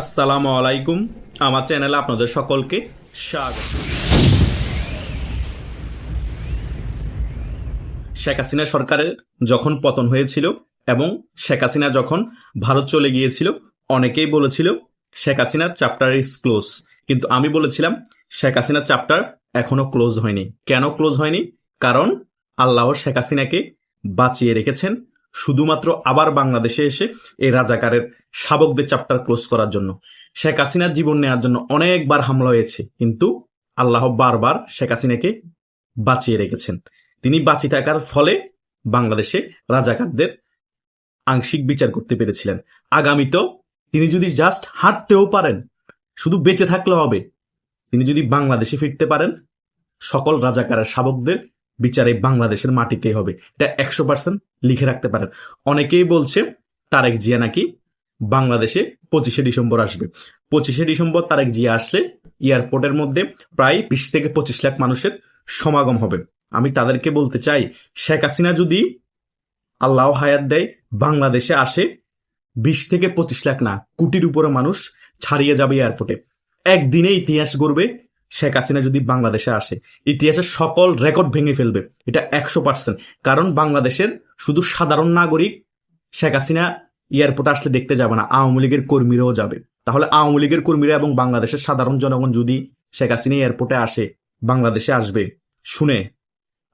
আসসালামু আলাইকুম। আমার চ্যানেলে আপনাদের সকলকে স্বাগত। শেখ হাসিনা সরকারের যখন পতন হয়েছিল এবং শেখ হাসিনা যখন ভারত চলে গিয়েছিল, অনেকেই বলেছিল, শেখ হাসিনার চ্যাপ্টার ইজ ক্লোজ কিন্তু আমি বলেছিলাম, শেখ হাসিনার চ্যাপ্টার এখনও ক্লোজ হয়নি। কেন ক্লোজ হয়নি? কারণ আল্লাহ শেখ হাসিনাকে বাঁচিয়ে রেখেছেন শুধুমাত্র আবার বাংলাদেশে এসে এই রাজাকারের শাবকদের চ্যাপ্টার ক্লোজ করার জন্য। শেখ হাসিনার জীবন নেওয়ার জন্য অনেকবার হামলা হয়েছে, কিন্তু আল্লাহ বারবার শেখ হাসিনাকে বাঁচিয়ে রেখেছেন। তিনি বাঁচিয়ে থাকার ফলে বাংলাদেশে রাজাকারদের আংশিক বিচার করতে পেরেছিলেন। আগামীতেও তিনি যদি জাস্ট হাঁটতেও পারেন, শুধু বেঁচে থাকলে হবে। তিনি যদি বাংলাদেশে ফিরতে পারেন, সকল রাজাকারের শাবকদের বিচারে বাংলাদেশের মাটিতেই হবে। এটা একশো পার্সেন্ট লিখে রাখতে পারেন। অনেকেই বলছে তারেক জিয়া নাকি বাংলাদেশে পঁচিশে ডিসেম্বর আসবে। পঁচিশে ডিসেম্বর তারেক জিয়া আসলে এয়ারপোর্টের মধ্যে প্রায় বিশ থেকে পঁচিশ লাখ মানুষের সমাগম হবে। আমি তাদেরকে বলতে চাই, শেখ হাসিনা যদি আল্লাহ হায়াত দেয়, বাংলাদেশে আসে, বিশ থেকে পঁচিশ লাখ না, কোটির উপরে মানুষ ছাড়িয়ে যাবে এয়ারপোর্টে। একদিনে ইতিহাস গড়বে শেখ হাসিনা যদি বাংলাদেশে আসে, ইতিহাসের সকল রেকর্ড ভেঙে ফেলবে। এটা একশো পার্সেন্ট কারণ বাংলাদেশের শুধু সাধারণ নাগরিক শেখ হাসিনা এয়ারপোর্টে আসলে দেখতে যাবে না, আওয়ামী লীগের কর্মীরাও যাবে। তাহলে আওয়ামী লীগের কর্মীরা এবং বাংলাদেশের সাধারণ জনগণ যদি শেখ হাসিনা এয়ারপোর্টে আসে, বাংলাদেশে আসবে, শুনে,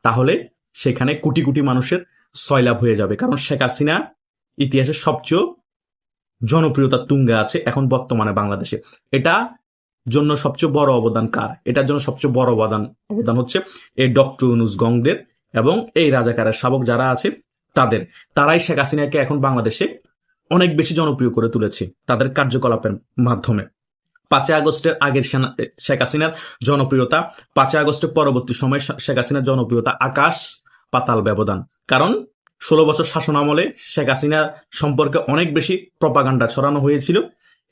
তাহলে সেখানে কোটি কোটি মানুষের সয়লাভ হয়ে যাবে। কারণ শেখ হাসিনা ইতিহাসের সবচেয়ে জনপ্রিয়তার তুঙ্গে আছে এখন বর্তমানে বাংলাদেশে। এটা জন্য সবচেয়ে বড় অবদান কার? এটার জন্য সবচেয়ে বড় অবদান অবদান হচ্ছে এই ডক্টর ইউনুস গংদের এবং এই রাজাকারের শাবক যারা আছে, তাদের। তারাই শেখ হাসিনাকে এখন বাংলাদেশে অনেক বেশি জনপ্রিয় করে তুলেছে তাদের কার্যকলাপের মাধ্যমে। পাঁচই আগস্টের আগের শেখ হাসিনার জনপ্রিয়তা, পাঁচই আগস্টের পরবর্তী সময় শেখ হাসিনার জনপ্রিয়তা আকাশ পাতাল ব্যবধান। কারণ ষোলো বছর শাসন আমলে শেখ হাসিনা সম্পর্কে অনেক বেশি প্রপাগান্ডা ছড়ানো হয়েছিল।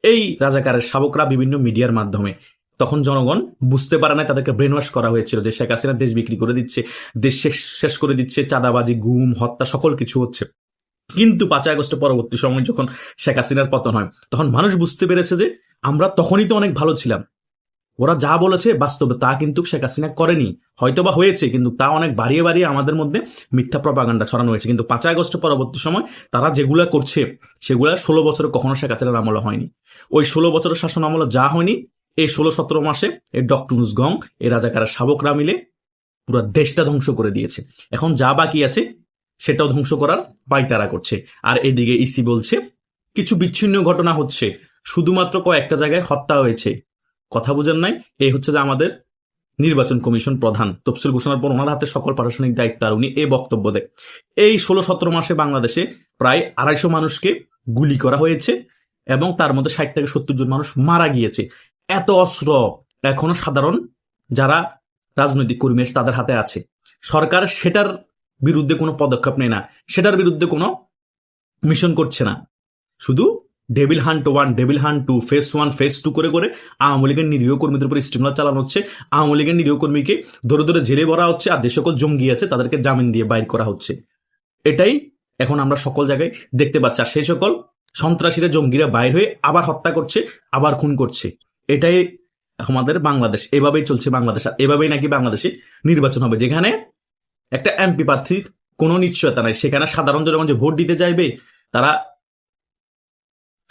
এই রাজাকারের শাবকরা বিভিন্ন মিডিয়ার মাধ্যমে। তখন জনগণ বুঝতে পারে না তাদেরকে ব্রেন ওয়াশ করা হয়েছিল যে শেখ হাসিনা দেশ বিক্রি করে দিচ্ছে, দেশ শেষ শেষ করে দিচ্ছে, চাঁদাবাজি, গুম, হত্যা, সকল কিছু হচ্ছে। কিন্তু পাঁচই আগস্ট পরবর্তী সময় যখন শেখ হাসিনার পতন হয়, তখন মানুষ বুঝতে পেরেছে যে আমরা তখনই তো অনেক ভালো ছিলাম। ওরা যা বলেছে বাস্তবে তা কিন্তু শেখ হাসিনা করেনি। হয়তো বা হয়েছে, কিন্তু তা অনেক বাড়িয়ে বাড়িয়ে আমাদের মধ্যে মিথ্যা প্রপাগান্ডা ছড়ানো হয়েছে। কিন্তু পাঁচই আগস্ট পরবর্তী সময় তারা যেগুলা করছে, সেগুলা ষোলো বছরে কখনো শেখ হাসিনার আমলে হয়নি। ওই ষোলো বছরের শাসন আমলে যা হয়নি, এই ষোলো সতেরো মাসে এই ডক্টর গং, এই রাজাকারের শাবকরা মিলে পুরো দেশটা ধ্বংস করে দিয়েছে। এখন যা বাকি আছে, সেটাও ধ্বংস করার পাইতারা করছে। আর এদিকে ইসি বলছে, কিছু বিচ্ছিন্ন ঘটনা হচ্ছে। শুধুমাত্র কয়েকটা জায়গায় হত্যা হয়েছে। কথা বুঝেন নাই। এই হচ্ছে যে আমাদের নির্বাচন কমিশন প্রধান তফসিল ঘোষণার পর ওনার হাতে সকল প্রশাসনিক দায়িত্ব আর উনি এই বক্তব্য দেয় এই ষোলো সতেরো মাসে বাংলাদেশে প্রায় আড়াইশো মানুষকে গুলি করা হয়েছে এবং তার মধ্যে ষাট থেকে সত্তর জন মানুষ মারা গিয়েছে। এত অস্ত্র এখনও সাধারণ যারা রাজনৈতিক কর্মী তাদের হাতে আছে। সরকার সেটার বিরুদ্ধে কোনো পদক্ষেপ নেয় না। সেটার বিরুদ্ধে কোনো মিশন করছে না। শুধু devil hunt one devil hunt two phase one phase two করে করে আওয়ামী লীগের নিরীহ কর্মীদের উপর স্টিমলার চালানো হচ্ছে। আওয়ামী লীগের নিরীহ কর্মীকে ধরে ধরে জেলে ভরা হচ্ছে আর যে সকল জঙ্গি আছে তাদেরকে জামিন দিয়ে বাইর করা হচ্ছে। এটাই এখন আমরা সকল জায়গায় দেখতে পাচ্ছি। আর সেই সকল সন্ত্রাসীরা, জঙ্গিরা বাইর হয়ে আবার হত্যা করছে, আবার খুন করছে। এটাই আমাদের বাংলাদেশ। এভাবেই চলছে বাংলাদেশ আর এভাবেই নাকি বাংলাদেশে নির্বাচন হবে। যেখানে একটা এমপি প্রার্থীর কোনো নিশ্চয়তা নাই, সেখানে সাধারণ জনগণ যে ভোট দিতে চাইবে, তারা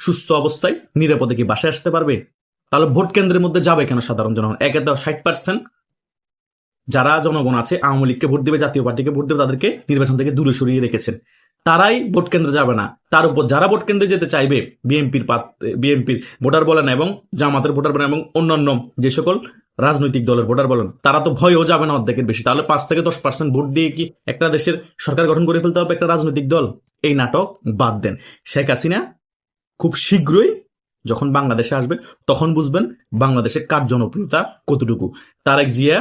সুস্থ অবস্থায় নিরাপদে কি বাসায় আসতে পারবে? তাহলে ভোট কেন্দ্রের মধ্যে যাবে কেন সাধারণ জনগণ? একে তো ষাট পার্সেন্ট যারা জনগণ আছে, আওয়ামী লীগকে ভোট দেবে, জাতীয় পার্টিকে ভোট দেবে, তাদেরকে নির্বাচন থেকে দূরে সরিয়ে রেখেছেন। তারাই ভোট কেন্দ্রে যাবে না। তার উপর যারা ভোট কেন্দ্রে যেতে চাইবে, বিএনপির বিএনপির ভোটার বলেন এবং জামাতের ভোটার বলেন এবং অন্যান্য যে সকল রাজনৈতিক দলের ভোটার বলেন, তারা তো ভয়ও যাবে না অর্ধেকের বেশি। তাহলে পাঁচ থেকে দশ পার্সেন্ট ভোট দিয়ে কি একটা দেশের সরকার গঠন করে ফেলতে হবে একটা রাজনৈতিক দল? এই নাটক বাদ দেন। শেখ হাসিনা খুব শীঘ্রই যখন বাংলাদেশে আসবে তখন বুঝবেন বাংলাদেশের কার জনপ্রিয়তা কতটুকু। তারেক জিয়া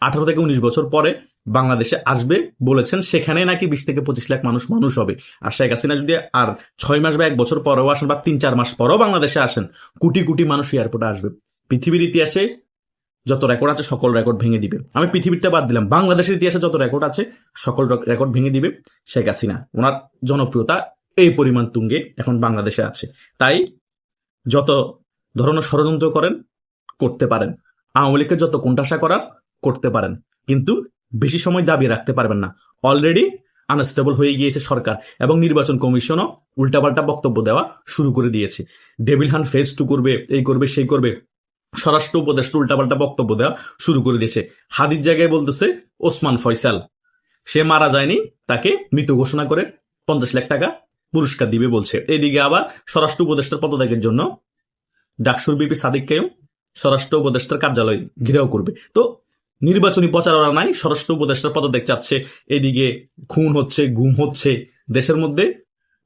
আঠারো থেকে উনিশ বছর পরে বাংলাদেশে আসবে বলেছেন, সেখানে নাকি বিশ থেকে পঁচিশ লাখ মানুষ মানুষ হবে। আর শেখ হাসিনা যদি আর ছয় মাস বা এক বছর পরেও আসেন বা তিন চার মাস পরেও বাংলাদেশে আসেন, কোটি কোটি মানুষ এয়ারপোর্টে আসবে। পৃথিবীর ইতিহাসে যত রেকর্ড আছে, সকল রেকর্ড ভেঙে দিবে। আমি পৃথিবীরটা বাদ দিলাম। বাংলাদেশের ইতিহাসে যত রেকর্ড আছে, সকল রেকর্ড ভেঙে দিবে শেখ হাসিনা। ওনার জনপ্রিয়তা এই পরিমাণ তুঙ্গে এখন বাংলাদেশে আছে। তাই যত ধরনের ষড়যন্ত্র করেন, করতে পারেন। আওয়ামী লীগকে যত কোণঠাসা করার, করতে পারেন। কিন্তু বেশি সময় দাবি রাখতে পারবেন না। অলরেডি আনস্টেবল হয়ে গিয়েছে সরকার এবং নির্বাচন কমিশনও উল্টাপাল্টা বক্তব্য দেওয়া শুরু করে দিয়েছে। ডেভিল হান ফেস টু করবে, এই করবে, সেই করবে, স্বরাষ্ট্র উপদেষ্টা উল্টাপাল্টা বক্তব্য দেওয়া শুরু করে দিয়েছে। হাদির জায়গায় বলতেছে ওসমান ফয়সাল, সে মারা যায়নি, তাকে মৃত ঘোষণা করে পঞ্চাশ লাখ টাকা পুরস্কার দিবে বলছে। এদিকে আবার স্বরাষ্ট্র উপদেষ্টার পদত্যাগের জন্য ডাকসুর বিপি সাদিককেও স্বরাষ্ট্র উপদেষ্টার কার্যালয় ঘিরেও করবে। তো নির্বাচনী প্রচারণা নাই, স্বরাষ্ট্র উপদেষ্টার পদত্যাগ চাচ্ছে। এদিকে খুন হচ্ছে, গুম হচ্ছে, দেশের মধ্যে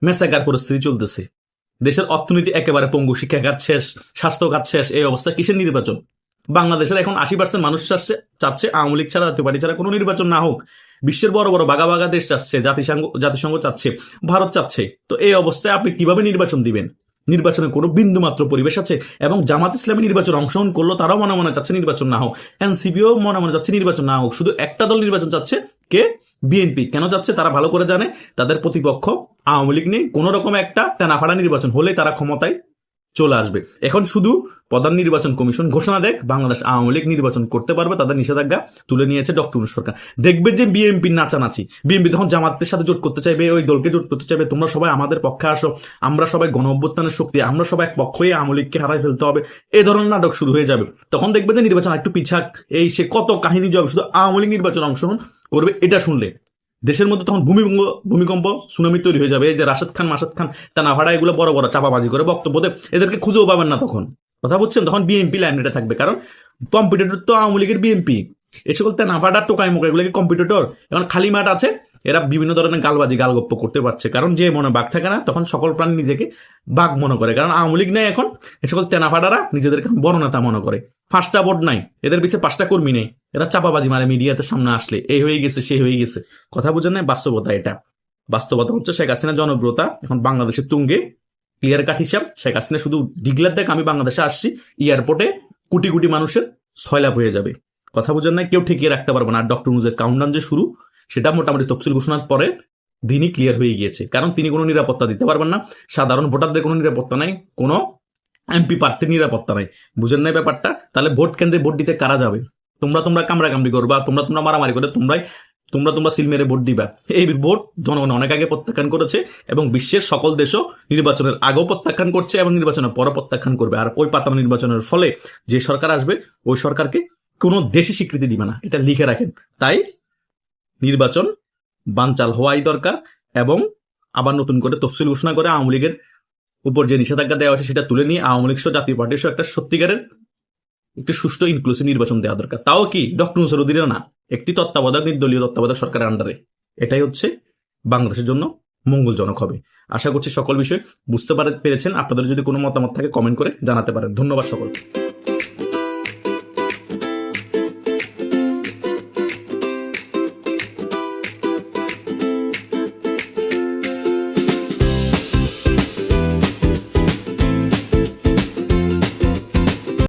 মেসাকার পরিস্থিতি চলতেছে। দেশের অর্থনীতি একেবারে পঙ্গু, শিক্ষা খাত শেষ, স্বাস্থ্য খাত শেষ, এই অবস্থা কিসের নির্বাচন? বাংলাদেশের এখন আশি পার্সেন্ট মানুষ চাচ্ছে চাচ্ছে আওয়ামী লীগ ছাড়া জাতীয় পার্টি ছাড়া কোনো নির্বাচন না হোক। বিশ্বের বড় বড় বাগা বাগা দেশ চাচ্ছে, জাতিসংঘ জাতিসংঘ চাচ্ছে, ভারত চাচ্ছে। তো এই অবস্থায় আপনি কীভাবে নির্বাচন দিবেন? নির্বাচনে কোনো বিন্দু মাত্র পরিবেশ আছে? এবং জামাত ইসলামী নির্বাচন অংশগ্রহণ করল, তারাও মনে মনে চাচ্ছে নির্বাচন না হোক। এনসিপিও মনে মনে চাচ্ছে নির্বাচন না হোক। শুধু একটা দল নির্বাচন চাচ্ছে কে? বিএনপি। কেন যাচ্ছে তারা ভালো করে জানে। তাদের প্রতিপক্ষ আওয়ামী লীগ নেই। কোন রকম একটা তেনাফাড়া নির্বাচন হলে তারা ক্ষমতায় চলে আসবে। এখন শুধু প্রধান নির্বাচন কমিশন ঘোষণা দেখ, বাংলাদেশ আওয়ামী লীগ নির্বাচন করতে পারবে, তাদের নিষেধাজ্ঞা তুলে নিয়েছে ডক্টর সরকার। দেখবে যে বিএনপি নাচানাচি। বিএনপি তখন জামাতের সাথে জোট করতে চাইবে, ওই দলকে জোট করতে চাইবে, তোমরা সবাই আমাদের পক্ষে আসো, আমরা সবাই গণ অভ্যুত্থানের শক্তি, আমরা সবাই এক পক্ষ হয়ে আওয়ামী লীগকে হারাই ফেলতে হবে। এ ধরনের নাটক শুরু হয়ে যাবে। তখন দেখবে যে নির্বাচন একটু পিছাক, এই সে কত কাহিনী যাবে শুধু আওয়ামী লীগ নির্বাচন অংশগ্রহণ করবে এটা শুনলে। দেশের মধ্যে তখন ভূমিকম্প ভূমিকম্প, সুনামি তৈরি হয়ে যাবে। এই যে রাশেদ খান, মাসাদ খান তা না ভাড়া, এগুলো বড় বড় চাপাবাজি করে বক্তব্য দেয়। এদেরকে খুঁজেও পাবেন না তখন। কথা বলছেন তখন বিএনপি লাইনটা থাকবে। কারণ কম্পিটিটর তো আওয়ামী লীগের বিএনপি। এসে বলতে তা নাফাডার টোকাই মোকা, এগুলো কম্পিটিটর? এখন খালি মাঠ আছে এরা বিভিন্ন ধরনের গালবাজি, গালগপ্প করতে পারছে। কারণ যে মনে বাঘ থাকে না, তখন সকল প্রাণী নিজেকে বাঘ মনে করে। কারণ আওয়ামী লীগ নেই এখন, এ সকল তেনাফাডারা নিজেদেরকে বড়নেতা মনে করে। পাঁচটা বোর্ড নাই, এদের পিছিয়ে পাঁচটা কর্মী নেই। এরা চাপাবাজি মারে মিডিয়াতে সামনে আসলে, এই হয়ে গেছে, সে হয়ে গেছে। কথা বুঝেন না বাস্তবতা এটা। বাস্তবতা হচ্ছে শেখ হাসিনা জনপ্রিয়তা, এখন বাংলাদেশের তুঙ্গে, ক্লিয়ার কাট হিসাব, শেখ হাসিনা শুধু ডিগলার দেখ, আমি বাংলাদেশে আসছি, এয়ারপোর্টে কোটি কোটি মানুষের ছয়লাভ হয়ে যাবে। কথা বুঝেন না কেউ ঠেকিয়ে রাখতে পারবে না। আর ডক্টর মুজের কাউন্টডাউন যে শুরু সেটা মোটামুটি তফসিল ঘোষণার পরে দিনই ক্লিয়ার হয়ে গিয়েছে। কারণ তিনি কোনো নিরাপত্তা দিতে পারবেন না। সাধারণ ভোটারদের কোনো নিরাপত্তা নাই, কোনো এমপি প্রার্থীর নিরাপত্তা নাই। বুঝেন নাই ব্যাপারটা? তাহলে ভোট কেন্দ্রে ভোট দিতে কারা যাবে? তোমরা তোমরা কামড়া কামড়ি করবা, তোমরা তোমরা মারামারি করে, তোমরাই তোমরা তোমরা সিল মেরে ভোট দিবা। এই ভোট জনগণ অনেক আগে প্রত্যাখ্যান করেছে এবং বিশ্বের সকল দেশও নির্বাচনের আগেও প্রত্যাখ্যান করছে এবং নির্বাচনের পরও প্রত্যাখ্যান করবে। আর ওই পাতানো নির্বাচনের ফলে যে সরকার আসবে, ওই সরকারকে কোনো দেশই স্বীকৃতি দিবে না। এটা লিখে রাখেন। তাই নির্বাচন বানচাল হওয়াই দরকার এবং আবার নতুন করে তফসিল ঘোষণা করে আওয়ামী লীগের উপর যে নিষেধাজ্ঞা দেওয়া আছে সেটা তুলে নিয়ে আওয়ামী লীগ জাতীয় পার্টির সহ একটা সত্যিকারের একটি সুষ্ঠু ইনক্লুসিভ নির্বাচন দেওয়া দরকার। তাও কি? ডক্টর নুসর উদ্দিনের না। একটি তত্ত্বাবধায়ক, নির্দলীয় তত্ত্বাবধায়ক সরকারের আন্ডারে এটাই হচ্ছে বাংলাদেশের জন্য মঙ্গলজনক হবে। আশা করছি সকল বিষয়ে বুঝতে পারে পেরেছেন। আপনাদের যদি কোনো মতামত থাকে কমেন্ট করে জানাতে পারেন। ধন্যবাদ সকলকে।